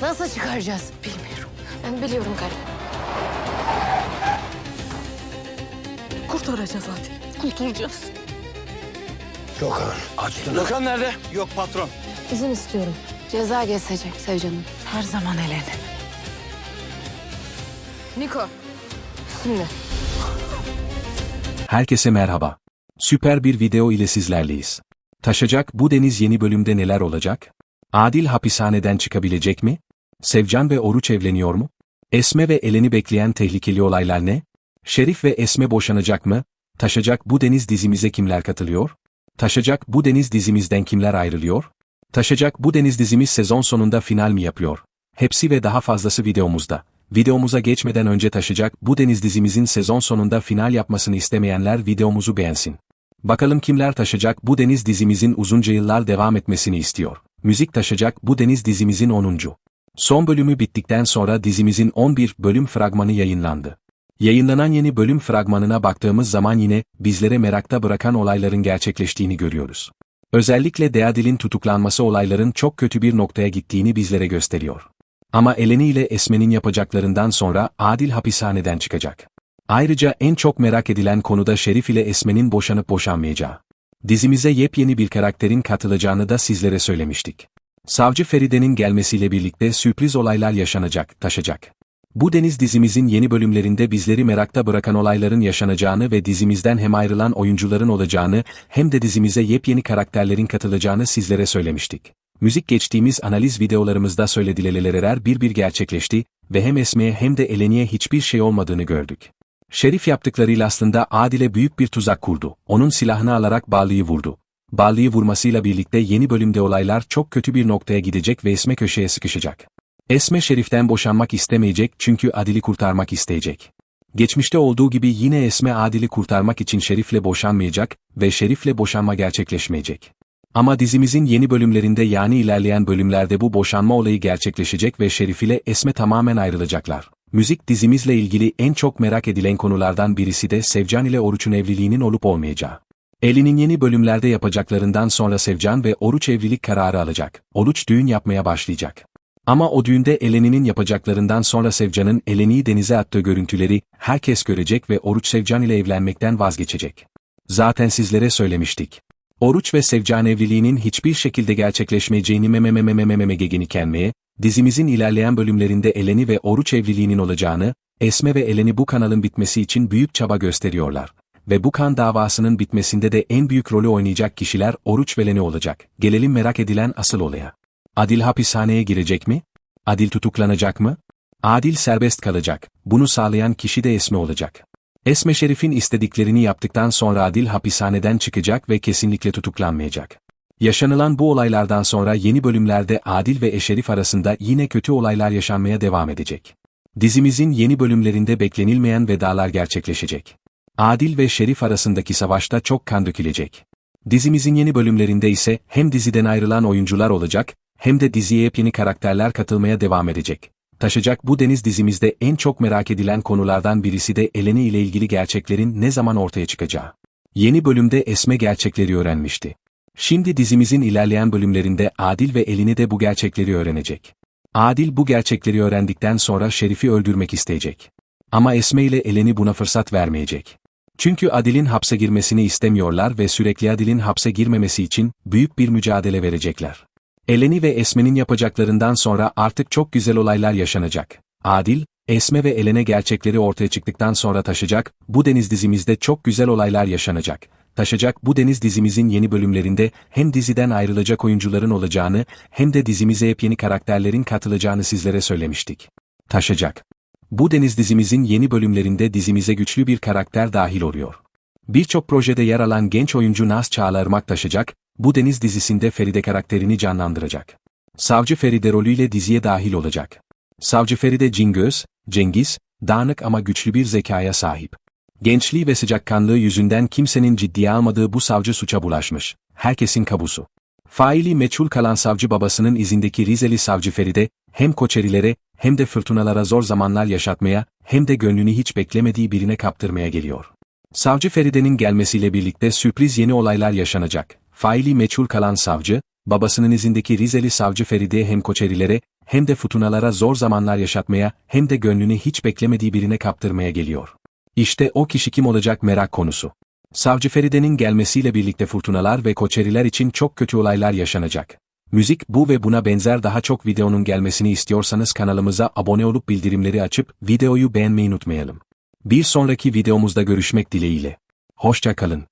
Nasıl çıkaracağız? Bilmiyorum. Ben biliyorum galiba. Kurtaracağız Adil. Kurtulacağız. Gökhan. Açtın. Gökhan nerede? Yok patron. İzin istiyorum. Ceza kesecek Sevcan'ım. Her zaman Elen. Niko. Şimdi. Herkese merhaba. Süper bir video ile sizlerleyiz. Taşacak bu deniz yeni bölümde neler olacak? Adil hapishaneden çıkabilecek mi? Sevcan ve Oruç evleniyor mu? Esme ve Elen'i bekleyen tehlikeli olaylar ne? Şerif ve Esme boşanacak mı? Taşacak bu deniz dizimize kimler katılıyor? Taşacak bu deniz dizimizden kimler ayrılıyor? Taşacak bu deniz dizimiz sezon sonunda final mi yapıyor? Hepsi ve daha fazlası videomuzda. Videomuza geçmeden önce taşacak bu deniz dizimizin sezon sonunda final yapmasını istemeyenler videomuzu beğensin. Bakalım kimler taşacak bu deniz dizimizin uzunca yıllar devam etmesini istiyor. Müzik taşacak bu deniz dizimizin 10. Son bölümü bittikten sonra dizimizin 11 bölüm fragmanı yayınlandı. Yayınlanan yeni bölüm fragmanına baktığımız zaman yine bizlere merakta bırakan olayların gerçekleştiğini görüyoruz. Özellikle Deadil'in tutuklanması olayların çok kötü bir noktaya gittiğini bizlere gösteriyor. Ama Eleni ile Esme'nin yapacaklarından sonra Adil hapishaneden çıkacak. Ayrıca en çok merak edilen konuda Şerif ile Esme'nin boşanıp boşanmayacağı. Dizimize yepyeni bir karakterin katılacağını da sizlere söylemiştik. Savcı Feride'nin gelmesiyle birlikte sürpriz olaylar yaşanacak, taşacak. Bu Deniz dizimizin yeni bölümlerinde bizleri merakta bırakan olayların yaşanacağını ve dizimizden hem ayrılan oyuncuların olacağını hem de dizimize yepyeni karakterlerin katılacağını sizlere söylemiştik. Müzik geçtiğimiz analiz videolarımızda söyledileler bir bir gerçekleşti ve hem Esme'ye hem de Eleni'ye hiçbir şey olmadığını gördük. Şerif yaptıklarıyla aslında Adil'e büyük bir tuzak kurdu. Onun silahını alarak Bağlı'yı vurdu. Bağlı'yı vurmasıyla birlikte yeni bölümde olaylar çok kötü bir noktaya gidecek ve Esme köşeye sıkışacak. Esme Şerif'ten boşanmak istemeyecek çünkü Adil'i kurtarmak isteyecek. Geçmişte olduğu gibi yine Esme Adil'i kurtarmak için Şerif'le boşanmayacak ve Şerif'le boşanma gerçekleşmeyecek. Ama dizimizin yeni bölümlerinde yani ilerleyen bölümlerde bu boşanma olayı gerçekleşecek ve Şerif ile Esme tamamen ayrılacaklar. Müzik dizimizle ilgili en çok merak edilen konulardan birisi de Sevcan ile Oruç'un evliliğinin olup olmayacağı. Eli'nin yeni bölümlerde yapacaklarından sonra Sevcan ve Oruç evlilik kararı alacak. Oruç düğün yapmaya başlayacak. Ama o düğünde Eleni'nin yapacaklarından sonra Sevcan'ın Eleni'yi denize attığı görüntüleri herkes görecek ve Oruç Sevcan ile evlenmekten vazgeçecek. Zaten sizlere söylemiştik. Oruç ve Sevcan evliliğinin hiçbir şekilde gerçekleşmeyeceğini mememememememegegeni kelmeye, dizimizin ilerleyen bölümlerinde Eleni ve Oruç evliliğinin olacağını, Esme ve Eleni bu kanalın bitmesi için büyük çaba gösteriyorlar. Ve bu kan davasının bitmesinde de en büyük rolü oynayacak kişiler Oruç ve Eleni olacak. Gelelim merak edilen asıl olaya. Adil hapishaneye girecek mi? Adil tutuklanacak mı? Adil serbest kalacak. Bunu sağlayan kişi de Esme olacak. Esme Şerif'in istediklerini yaptıktan sonra Adil hapishaneden çıkacak ve kesinlikle tutuklanmayacak. Yaşanılan bu olaylardan sonra yeni bölümlerde Adil ve Eşerif arasında yine kötü olaylar yaşanmaya devam edecek. Dizimizin yeni bölümlerinde beklenilmeyen vedalar gerçekleşecek. Adil ve Şerif arasındaki savaşta çok kan dökülecek. Dizimizin yeni bölümlerinde ise hem diziden ayrılan oyuncular olacak, hem de diziye yepyeni karakterler katılmaya devam edecek. Taşacak bu deniz dizimizde en çok merak edilen konulardan birisi de Eleni ile ilgili gerçeklerin ne zaman ortaya çıkacağı. Yeni bölümde Esme gerçekleri öğrenmişti. Şimdi dizimizin ilerleyen bölümlerinde Adil ve Elini de bu gerçekleri öğrenecek. Adil bu gerçekleri öğrendikten sonra Şerif'i öldürmek isteyecek. Ama Esme ile Eleni buna fırsat vermeyecek. Çünkü Adil'in hapse girmesini istemiyorlar ve sürekli Adil'in hapse girmemesi için büyük bir mücadele verecekler. Eleni ve Esme'nin yapacaklarından sonra artık çok güzel olaylar yaşanacak. Adil, Esme ve Elene gerçekleri ortaya çıktıktan sonra taşacak, bu deniz dizimizde çok güzel olaylar yaşanacak. Taşacak bu deniz dizimizin yeni bölümlerinde hem diziden ayrılacak oyuncuların olacağını hem de dizimize yepyeni karakterlerin katılacağını sizlere söylemiştik. Taşacak. Bu deniz dizimizin yeni bölümlerinde dizimize güçlü bir karakter dahil oluyor. Birçok projede yer alan genç oyuncu Naz Çağlarmak taşacak, bu deniz dizisinde Feride karakterini canlandıracak. Savcı Feride rolüyle diziye dahil olacak. Savcı Feride Cingöz, Cengiz, dağınık ama güçlü bir zekaya sahip. Gençliği ve sıcakkanlığı yüzünden kimsenin ciddiye almadığı bu savcı suça bulaşmış. Herkesin kabusu. Faili meçhul kalan savcı babasının izindeki Rizeli savcı Feride, hem koçerilere hem de fırtınalara zor zamanlar yaşatmaya, hem de gönlünü hiç beklemediği birine kaptırmaya geliyor. Savcı Feride'nin gelmesiyle birlikte sürpriz yeni olaylar yaşanacak. Faili meçhul kalan savcı, babasının izindeki Rizeli savcı Feride'ye hem koçerilere hem de fırtınalara zor zamanlar yaşatmaya hem de gönlünü hiç beklemediği birine kaptırmaya geliyor. İşte o kişi kim olacak merak konusu. Savcı Feride'nin gelmesiyle birlikte fırtınalar ve koçeriler için çok kötü olaylar yaşanacak. Müzik bu ve buna benzer daha çok videonun gelmesini istiyorsanız kanalımıza abone olup bildirimleri açıp videoyu beğenmeyi unutmayalım. Bir sonraki videomuzda görüşmek dileğiyle. Hoşça kalın.